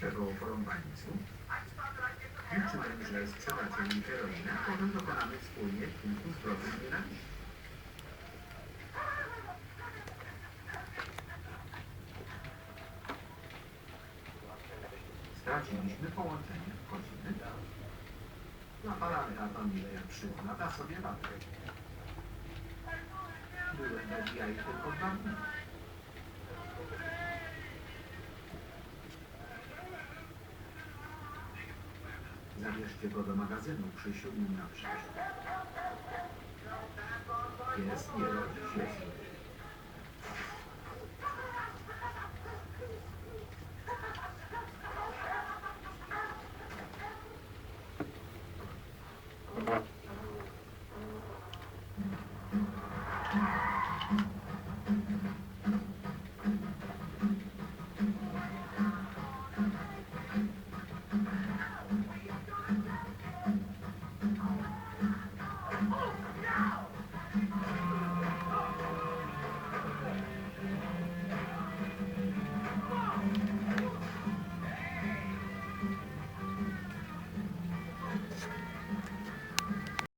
tego porąbańcu? Liczyłem, że sprzedacie mi heroinę, potem dokonamy wspólnie kilku zbrodni nienawiści. Straciliśmy połączenie w godziny. Napalany Atomileja przyzna, da sobie radę. Byłem bez jaj tylko dwa dni. Zabierzcie go do magazynu przy siódmym na. Jest, nie rodzi się.